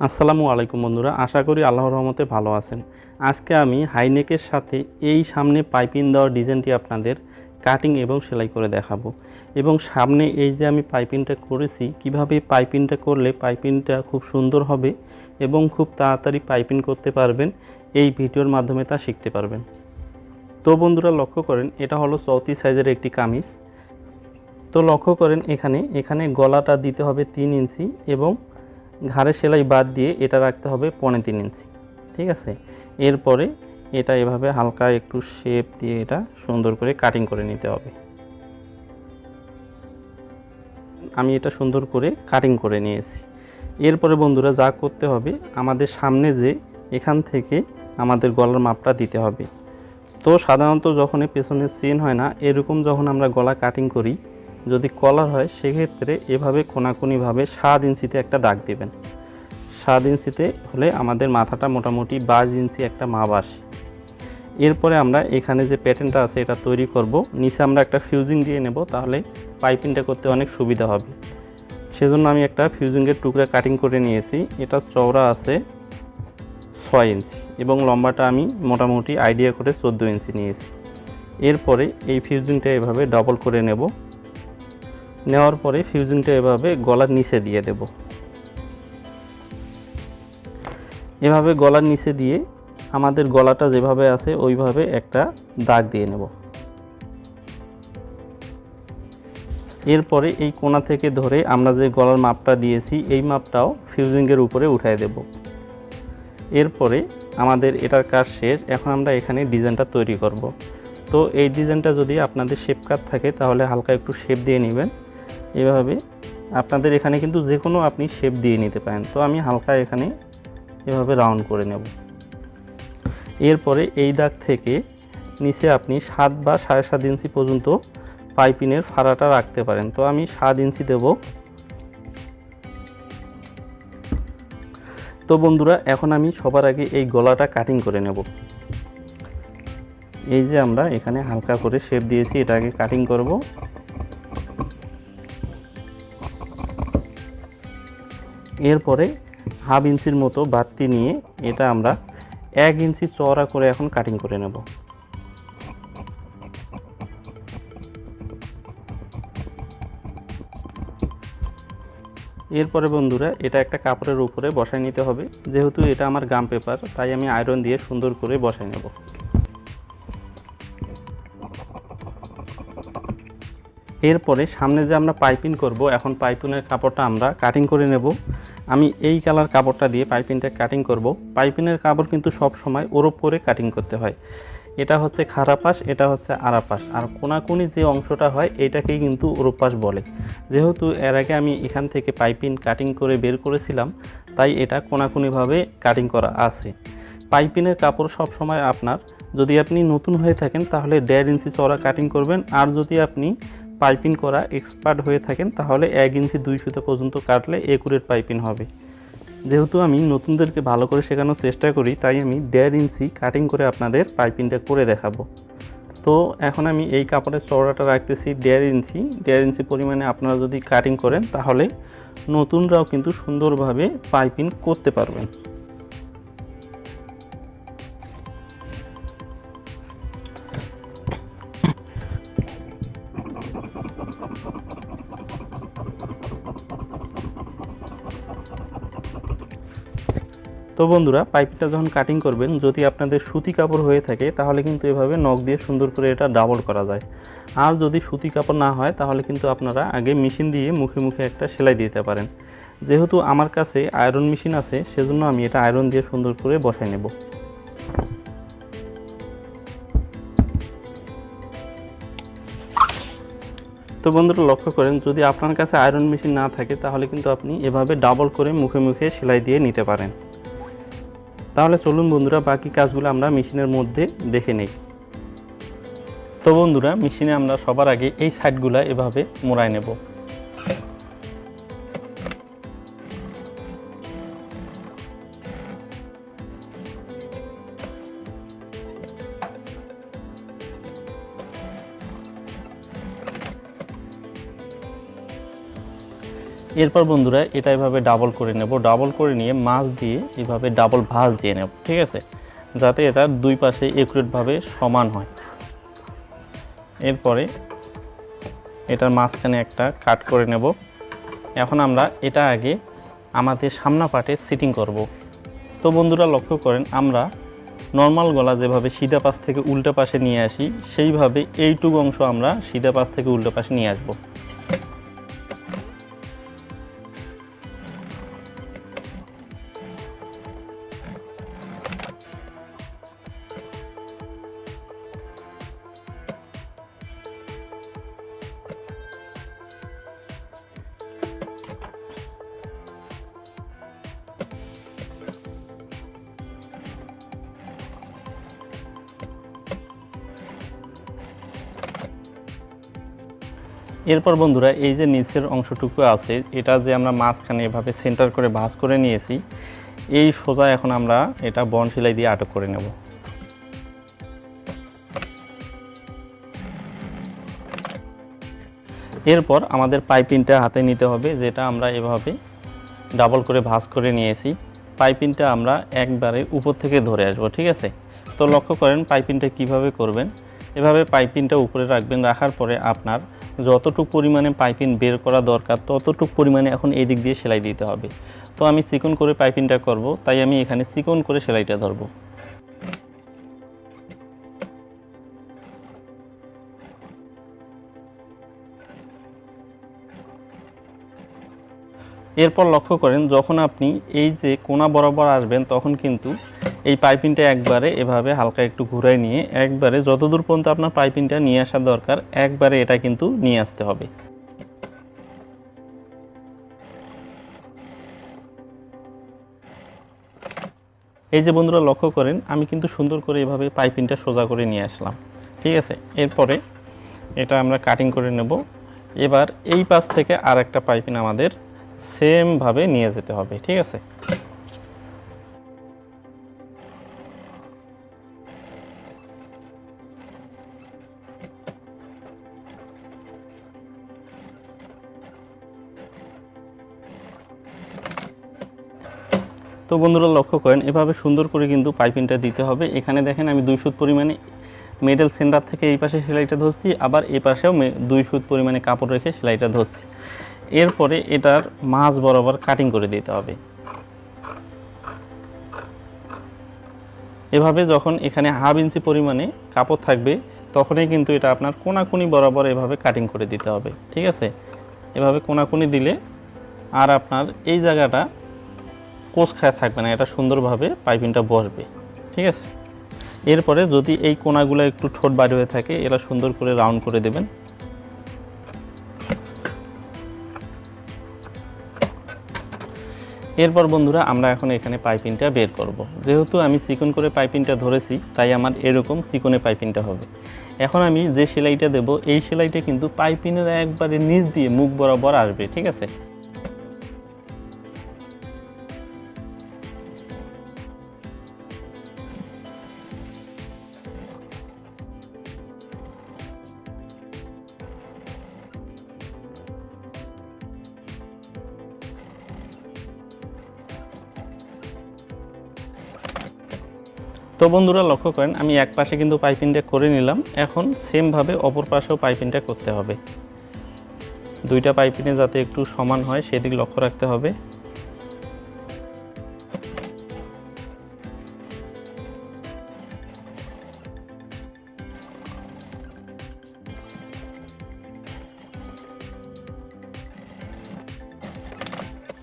আসসালামু আলাইকুম বন্ধুরা, আশা করি আল্লাহর রহমতে ভালো আছেন। আজকে আমি হাইনেকের সাথে এই সামনে পাইপিং দেওয়ার ডিজাইনটি আপনাদের কাটিং এবং সেলাই করে দেখাবো। এবং সামনে এই যে আমি পাইপিংটা করেছি, কীভাবে পাইপিংটা করলে পাইপিংটা খুব সুন্দর হবে এবং খুব তাড়াতাড়ি পাইপিং করতে পারবেন, এই ভিডিওর মাধ্যমে তা শিখতে পারবেন। তো বন্ধুরা, লক্ষ্য করেন, এটা হলো চৌত্রিশ সাইজের একটি কামিজ। তো লক্ষ্য করেন এখানে এখানে গলাটা দিতে হবে তিন ইঞ্চি এবং ঘাড়ে সেলাই বাদ দিয়ে এটা রাখতে হবে পনে তিন ইঞ্চি, ঠিক আছে? এরপরে এটা এভাবে হালকা একটু শেপ দিয়ে এটা সুন্দর করে কাটিং করে নিতে হবে। আমি এটা সুন্দর করে কাটিং করে নিয়েছি। এরপরে বন্ধুরা যা করতে হবে, আমাদের সামনে যে এখান থেকে আমাদের গলার মাপটা দিতে হবে। তো সাধারণত যখন পেছনে সিন হয় না, এরকম যখন আমরা গলা কাটিং করি যদি কলার হয়, সেক্ষেত্রে এভাবে কোনাকুনিভাবে সাত ইঞ্চিতে একটা দাগ দেবেন। সাত ইঞ্চিতে হলে আমাদের মাথাটা মোটামুটি বাইশ ইঞ্চি একটা মাপ আসে। এরপরে আমরা এখানে যে প্যাটার্নটা আছে, এটা তৈরি করব। নিচে আমরা একটা ফিউজিং দিয়ে নেব, তাহলে পাইপিংটা করতে অনেক সুবিধা হবে। সেজন্য আমি একটা ফিউজিংয়ের টুকরা কাটিং করে নিয়েছি। এটা চওড়া আছে ছয় ইঞ্চি এবং লম্বাটা আমি মোটামুটি আইডিয়া করে চোদ্দ ইঞ্চি নিয়েছি। এরপরে এই ফিউজিংটা এভাবে ডবল করে নেব। নেওয়ার পরে ফিউজিংটা এভাবে গলার নিচে দিয়ে দেব। এভাবে গলার নিচে দিয়ে আমাদের গলাটা যেভাবে আছে, ওইভাবে একটা দাগ দিয়ে নেব। এরপরে এই কোণা থেকে ধরে আমরা যে গলার মাপটা দিয়েছি, এই মাপটাও ফিউজিংয়ের উপরে উঠায় দেব। এরপরে আমাদের এটার কাজ শেষ, এখন আমরা এখানে ডিজাইনটা তৈরি করব। তো এই ডিজাইনটা যদি আপনাদের শেপ কাট থাকে, তাহলে হালকা একটু শেপ দিয়ে নেবেন। এভাবে আপনাদের এখানে কিন্তু যে কোনো আপনি শেপ দিয়ে নিতে পারেন। তো আমি হালকা এখানে এভাবে রাউন্ড করে নেব। এরপরে এই দাগ থেকে নিচে আপনি সাত বা সাড়ে সাত ইঞ্চি পর্যন্ত পাইপিনের ফাড়াটা রাখতে পারেন। তো আমি সাত ইঞ্চি দেব। তো বন্ধুরা, এখন আমি সবার আগে এই গলাটা কাটিং করে নেব। এই যে আমরা এখানে হালকা করে শেপ দিয়েছি, এটাকে কাটিং করব। এরপরে হাফ ইঞ্চির মতো বাড়তি নিয়ে এটা আমরা এক ইঞ্চি চওড়া করে এখন কাটিং করে নেব। এরপরে বন্ধুরা এটা একটা কাপড়ের উপরে বসায় নিতে হবে। যেহেতু এটা আমার গাম পেপার তাই আমি আয়রন দিয়ে সুন্দর করে বসায় নেব। এরপরে সামনে যে আমরা পাইপিং করব, এখন পাইপিনের কাপড়টা আমরা কাটিং করে নেব। আমি এই কালার কাপড়টা দিয়ে পাইপিংটা কাটিং করব। পাইপিনের কাপড় কিন্তু সব সময় ওরপ করে কাটিং করতে হয়। এটা হচ্ছে খারাপাশ এটা হচ্ছে আরাপাশ আর কোনাকুনি যে অংশটা হয়, এটাকেই কিন্তু ওরপাশ বলে। যেহেতু এর আগে আমি এখান থেকে পাইপিং কাটিং করে বের করেছিলাম, তাই এটা কোনাকুনিভাবে কাটিং করা আছে। পাইপিনের কাপড় সব সময় আপনার, যদি আপনি নতুন হয়ে থাকেন, তাহলে দেড় ইঞ্চি চড়া কাটিং করবেন। আর যদি আপনি পাইপিং করা এক্সপার্ট হয়ে থাকেন, তাহলে এক ইঞ্চি দুই সুতো পর্যন্ত কাটলে একুরের পাইপিং হবে। যেহেতু আমি নতুনদেরকে ভালো করে শেখানোর চেষ্টা করি, তাই আমি দেড় ইঞ্চি কাটিং করে আপনাদের পাইপিংটা করে দেখাবো। তো এখন আমি এই কাপড়ের চওড়াটা রাখতেছি দেড় ইঞ্চি। দেড় ইঞ্চি পরিমাণে আপনারা যদি কাটিং করেন, তাহলে নতুনরাও কিন্তু সুন্দরভাবে পাইপিং করতে পারবেন। তো বন্ধুরা, পাইপটা যখন কাটিং করবেন, যদি আপনাদের সুতি কাপড় হয়ে থাকে, তাহলে কিন্তু এভাবে নখ দিয়ে সুন্দর করে এটা ডাবল করা যায়। আর যদি সুতি কাপড় না হয়, তাহলে কিন্তু আপনারা আগে মেশিন দিয়ে মুখে মুখে একটা সেলাই দিতে পারেন। যেহেতু আমার কাছে আয়রন মেশিন আছে, সেজন্য আমি এটা আয়রন দিয়ে সুন্দর করে বসাই নেব। তো বন্ধুরা, লক্ষ্য করেন, যদি আপনার কাছে আয়রন মেশিন না থাকে, তাহলে কিন্তু আপনি এভাবে ডাবল করে মুখে মুখে সেলাই দিয়ে নিতে পারেন। তাহলে চলুন বন্ধুরা, বাকি কাজগুলো আমরা মেশিনের মধ্যে দেখে নেই। তো বন্ধুরা, মেশিনে আমরা সবার আগে এই সাইডগুলো এভাবে মোড়ায় নেব। এরপর বন্ধুরা এটা এভাবে ডাবল করে নেব ডাবল করে নিয়ে মাছ দিয়ে এভাবে ডাবল ভাঁজ দিয়ে নেব, ঠিক আছে? যাতে এটা দুই পাশে একুরেটভাবে সমান হয়। এরপরে এটার মাঝখানে একটা কাট করে নেব। এখন আমরা এটা আগে আমাদের সামনা পাটে সিটিং করব। তো বন্ধুরা লক্ষ্য করেন, আমরা নর্মাল গলা যেভাবে সিধা পাশ থেকে উল্টা পাশে নিয়ে আসি, সেইভাবে এইটুকু অংশ আমরা সিধা পাশ থেকে উল্টা পাশে নিয়ে আসব। এরপর বন্ধুরা, এই যে নিচের অংশটুকু আছে, এটা যে আমরা মাঝখানে এভাবে সেন্টার করে ভাঁজ করে নিয়েছি, এই সোজা এখন আমরা এটা বন সেলাই দিয়ে আটক করে নেব। এরপর আমাদের পাইপিংটা হাতে নিতে হবে, যেটা আমরা এভাবে ডাবল করে ভাঁজ করে নিয়েছি। পাইপিংটা আমরা একবারে উপর থেকে ধরে আসব, ঠিক আছে? তো লক্ষ্য করেন পাইপিংটা কীভাবে করবেন? এভাবে পাইপিংটা উপরে রাখবেন, রাখার পরে আপনার যতটুকু পরিমাণে পাইপিং বের করা দরকার, ততটুকু পরিমাণে এখন এই দিক দিয়ে সেলাই দিতে হবে। তো আমি চিকন করে পাইপিংটা করব, তাই আমি এখানে চিকন করে সেলাইটা ধরবো। এরপর লক্ষ্য করেন, যখন আপনি এই যে কোনা বরাবর আসবেন, তখন কিন্তু এই পাইপিংটা একবারে এভাবে হালকা একটু ঘুরাই নিয়ে একবারে যতদূর পর্যন্ত আপনার পাইপিংটা নিয়ে আসা দরকার, একবারে এটা কিন্তু নিয়ে আসতে হবে। এই যে বন্ধুরা, লক্ষ্য করেন, আমি কিন্তু সুন্দর করে এভাবে পাইপিংটা সোজা করে নিয়ে আসলাম। ঠিক আছে? এরপরে এটা আমরা কাটিং করে নেব। এবার এই পাশ থেকে আর একটা পাইপিং আমাদের সেমভাবে নিয়ে যেতে হবে। ঠিক আছে? তো বন্ধুরা লক্ষ্য করেন, এভাবে সুন্দর করে কিন্তু পাইপিংটা দিতে হবে। এখানে দেখেন আমি দুই সুত পরিমাণে মেডেল সেন্টার থেকে এই পাশে সেলাইটা ধরছি, আবার এই পাশেও দুই সুত পরিমাণে কাপড় রেখে সেলাইটা ধরছি। এরপরে এটার মাছ বরাবর কাটিং করে দিতে হবে। এভাবে যখন এখানে হাফ ইঞ্চি পরিমাণে কাপড় থাকবে, তখনই কিন্তু এটা আপনার কোনাকুনি বরাবর এভাবে কাটিং করে দিতে হবে, ঠিক আছে? এভাবে কোনাকুনি দিলে আর আপনার এই জায়গাটা কোষ খায় থাকবে না, এটা সুন্দরভাবে পাইপিংটা বসবে, ঠিক আছে? এরপরে যদি এই কোনাগুলো একটু ঠোঁট বাড়ি হয়ে থাকে, এরা সুন্দর করে রাউন্ড করে দেবেন। এরপর বন্ধুরা, আমরা এখন এখানে পাইপিংটা বের করব। যেহেতু আমি চিকন করে পাইপিংটা ধরেছি, তাই আমার এরকম চিকনে পাইপিংটা হবে। এখন আমি যে সেলাইটা দেব, এই সেলাইটা কিন্তু পাইপিংয়ের একবারে নিচ দিয়ে মুখ বরাবর আসবে, ঠিক আছে? তো বন্ধুরা লক্ষ্য করেন, আমি এক পাশে কিন্তু পাইপিংটা করে নিলাম। এখন সেমভাবে অপর পাশেও পাইপিংটা করতে হবে। দুইটা পাইপিনে যাতে একটু সমান হয়, সেদিক লক্ষ্য রাখতে হবে।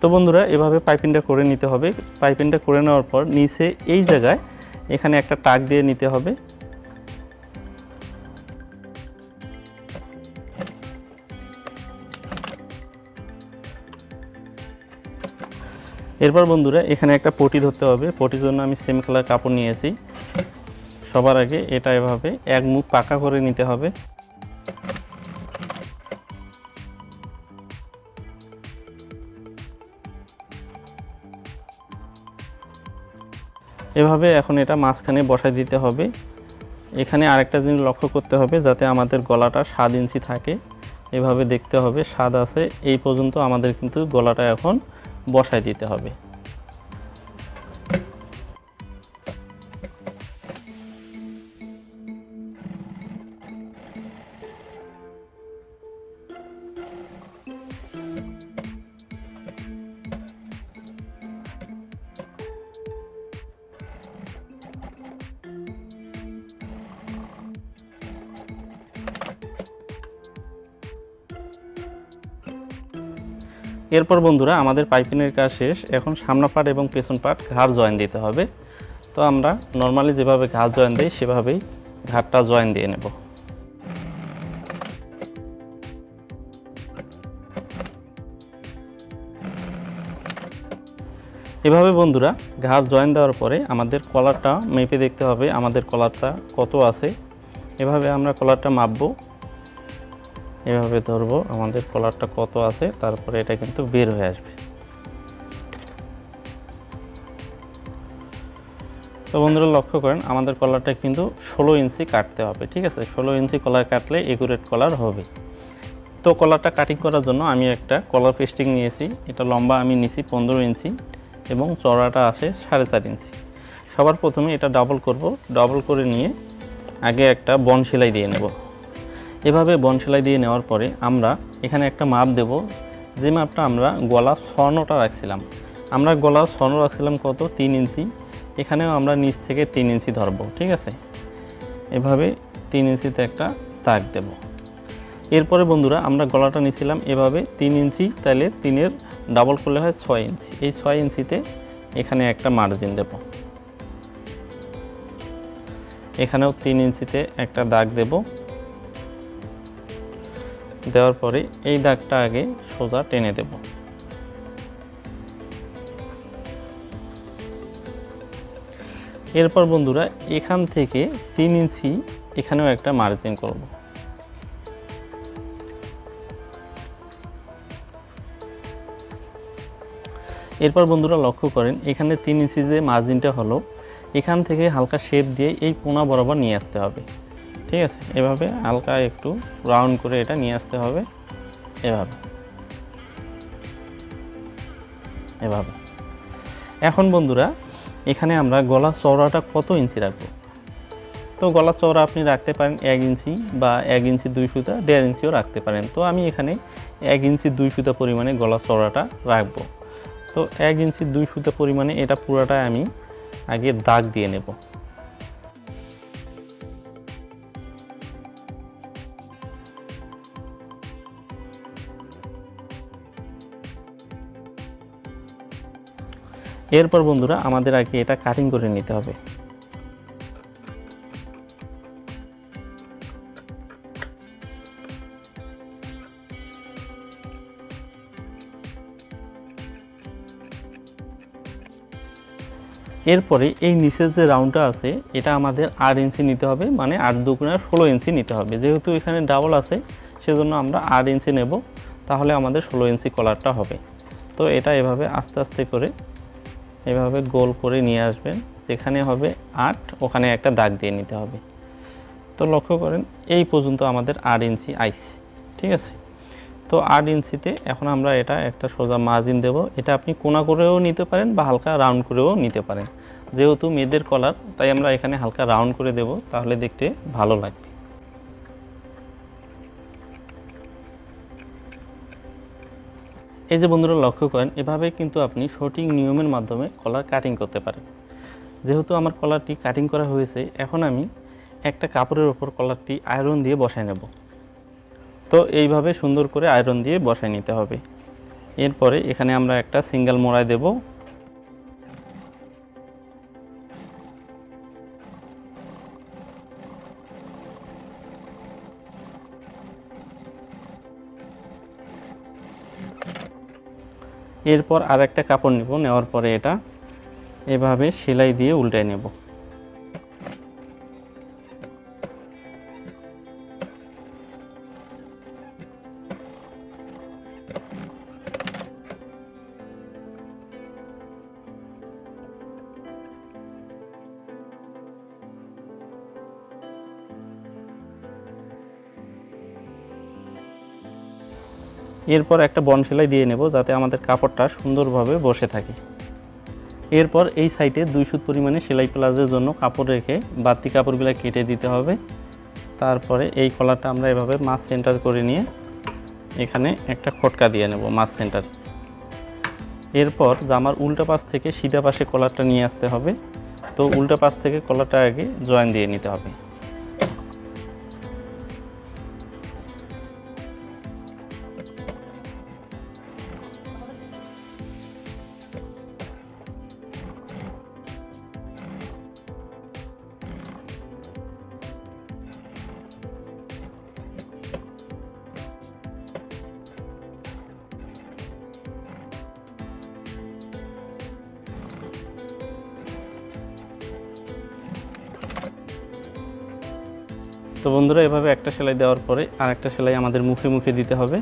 তো বন্ধুরা, এভাবে পাইপিংটা করে নিতে হবে। পাইপিংটা করে নেওয়ার পর নিচে এই জায়গায় এখানে একটা টাক দিয়ে নিতে হবে। এরপর বন্ধুরা, এখানে একটা পটি ধরতে হবে। পটির জন্য আমি সেম কালার কাপড় নিয়েছি। সবার আগে এটা এভাবে এক মুখ পাকা করে নিতে হবে। এভাবে এখন এটা মাঝখানে বসায় দিতে হবে। এখানে আরেকটা জিনিস লক্ষ্য করতে হবে যাতে আমাদের গলাটা সাত ইঞ্চি থাকে। এভাবে দেখতে হবে সাদ আছে, এই পর্যন্ত আমাদের কিন্তু গলাটা এখন বসায় দিতে হবে। এরপর বন্ধুরা, আমাদের পাইপিনের কাজ শেষ। এখন সামনা পাট এবং পেছন পাট ঘাড় জয়েন দিতে হবে। তো আমরা নর্মালি যেভাবে ঘাড় জয়েন দিই, সেভাবেই ঘাটটা জয়েন দিয়ে নেব। এভাবে বন্ধুরা, ঘাড় জয়েন দেওয়ার পরে আমাদের কলারটা মেপে দেখতে হবে, আমাদের কলারটা কত আছে। এভাবে আমরা কলারটা মাপবো। এভাবে ধরবো, আমাদের কলারটা কত আছে, তারপরে এটা কিন্তু বের হয়ে আসবে। তো বন্ধুরা, লক্ষ্য করেন, আমাদের কলারটা কিন্তু ষোলো ইঞ্চি কাটতে হবে, ঠিক আছে? ষোলো ইঞ্চি কলার কাটলে একুরেট কলার হবে। তো কলারটা কাটিং করার জন্য আমি একটা কলার পেস্টিং নিয়েছি, এটা লম্বা আমি নিছি পনেরো ইঞ্চি এবং চড়াটা আছে সাড়ে চার ইঞ্চি। সবার প্রথমে এটা ডাবল করব ডাবল করে নিয়ে আগে একটা বন সেলাই দিয়ে নেব। এভাবে বন সেলাই দিয়ে নেওয়ার পরে আমরা এখানে একটা মাপ দেব। যে মাপটা আমরা গলা স্বর্ণটা রাখছিলাম। আমরা গলা স্বর্ণ রাখছিলাম কত? তিন ইঞ্চি। এখানেও আমরা নিচ থেকে তিন ইঞ্চি ধরবো, ঠিক আছে? এভাবে তিন ইঞ্চিতে একটা দাগ দেব। এরপরে বন্ধুরা আমরা গলাটা নিয়েছিলাম এভাবে তিন ইঞ্চি, তাহলে তিনের ডাবল করলে হয় ছয় ইঞ্চি। এই ছয় ইঞ্চিতে এখানে একটা মার্জিন দেব। এখানেও তিন ইঞ্চিতে একটা দাগ দেব। দেওয়ার পরে এই দাগটা আগে সোজা টেনে দেব। এরপর বন্ধুরা এখান থেকে তিন ইঞ্চি এখানেও একটা মার্জিন করব। এরপর বন্ধুরা লক্ষ্য করেন, এখানে তিন ইঞ্চি যে মার্জিনটা হলো, এখান থেকে হালকা শেপ দিয়ে এই পোনা বরাবর নিয়ে আসতে হবে। ঠিক আছে? এভাবে হালকা একটু রাউন্ড করে এটা নিয়ে আসতে হবে। এভাবে। এভাবে। এখন বন্ধুরা, এখানে আমরা গলা চওড়াটা কত ইঞ্চি রাখব? তো গলা চওড়া আপনি রাখতে পারেন এক ইঞ্চি বা এক ইঞ্চি দুই সুতা, দেড় ইঞ্চিও রাখতে পারেন। তো আমি এখানে এক ইঞ্চি দুই সুতা পরিমাণে গলা চওড়াটা রাখব। তো এক ইঞ্চি দুই সুতা পরিমাণে এটা পুরাটাই আমি আগে দাগ দিয়ে নেব। এরপর বন্ধুরা আমাদের আগে এটা কাটিং করে নিতে হবে। এরপরে এই নিচের যে রাউন্ডটা আছে, এটা আমাদের আট ইঞ্চি নিতে হবে মানে আট দুগুণে ষোলো ইঞ্চি নিতে হবে। যেহেতু এখানে ডাবল আছে, সেজন্য আমরা আট ইঞ্চি নেব, তাহলে আমাদের ষোলো ইঞ্চি কলারটা হবে। তো এটা এভাবে আস্তে আস্তে করে এভাবে গোল করে নিয়ে আসবেন। যেখানে হবে আট, ওখানে একটা দাগ দিয়ে নিতে হবে। তো লক্ষ্য করেন, এই পর্যন্ত আমাদের আট ইঞ্চি আইস ঠিক আছে? তো আট ইঞ্চিতে এখন আমরা এটা একটা সোজা মার্জিন দেব। এটা আপনি কোনা করেও নিতে পারেন বা হালকা রাউন্ড করেও নিতে পারেন। যেহেতু মেয়েদের কলার তাই আমরা এখানে হালকা রাউন্ড করে দেব, তাহলে দেখতে ভালো লাগবে। এই যে বন্ধুরা লক্ষ্য করেন, এভাবে কিন্তু আপনি সঠিক নিয়মের মাধ্যমে কলার কাটিং করতে পারেন। যেহেতু আমার কলারটি কাটিং করা হয়েছে, এখন আমি একটা কাপড়ের ওপর কলারটি আয়রন দিয়ে বসায় নেব। তো এইভাবে সুন্দর করে আয়রন দিয়ে বসায় নিতে হবে। এরপরে এখানে আমরা একটা সিঙ্গেল মোড়াই দেব। এরপর আর একটা কাপড় নেব নেওয়ার পরে এটা এভাবে সেলাই দিয়ে উল্টে নেব। এরপর একটা বন সেলাই দিয়ে নেব যাতে আমাদের কাপড়টা সুন্দরভাবে বসে থাকে। এরপর এই সাইডে দুই সুত পরিমাণে সেলাই প্লাজের জন্য কাপড় রেখে বাড়তি কাপড়গুলো কেটে দিতে হবে। তারপরে এই কলারটা আমরা এভাবে মাছ সেন্টার করে নিয়ে এখানে একটা খটকা দিয়ে নেব মাছ সেন্টার। এরপর জামার উল্টা পাশ থেকে সিধা পাশে কলারটা নিয়ে আসতে হবে। তো উল্টা পাশ থেকে কলারটা আগে জয়েন দিয়ে নিতে হবে। তো বন্ধুরা, এভাবে একটা সেলাই দেওয়ার পরে আর একটা সেলাই আমাদের মুখে মুখে দিতে হবে।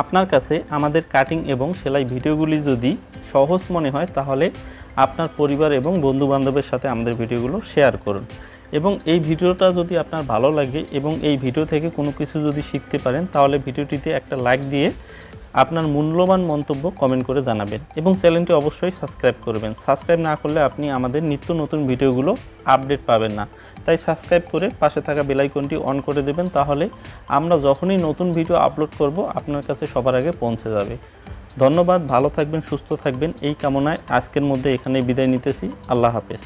আপনার কাছে আমাদের কাটিং এবং সেলাই ভিডিওগুলি যদি সহজ মনে হয়, তাহলে আপনার পরিবার এবং বন্ধু বান্ধবের সাথে আমাদের ভিডিওগুলো শেয়ার করুন। এবং এই ভিডিওটা যদি আপনার ভালো লাগে এবং এই ভিডিও থেকে কোনো কিছু যদি শিখতে পারেন, তাহলে ভিডিওটিতে একটা লাইক দিয়ে আপনার মূল্যবান মন্তব্য কমেন্ট করে জানাবেন এবং চ্যানেলটি অবশ্যই সাবস্ক্রাইব করবেন। সাবস্ক্রাইব না করলে আপনি আমাদের নিত্য নতুন ভিডিওগুলো আপডেট পাবেন না। তাই সাবস্ক্রাইব করে পাশে থাকা বেলাইকনটি অন করে দেবেন, তাহলে আমরা যখনই নতুন ভিডিও আপলোড করব, আপনার কাছে সবার আগে পৌঁছে যাবে। ধন্যবাদ ভালো থাকবেন সুস্থ থাকবেন এই কামনায় আজকের মধ্যে এখানে বিদায় নিতেছি। আল্লাহ হাফেজ।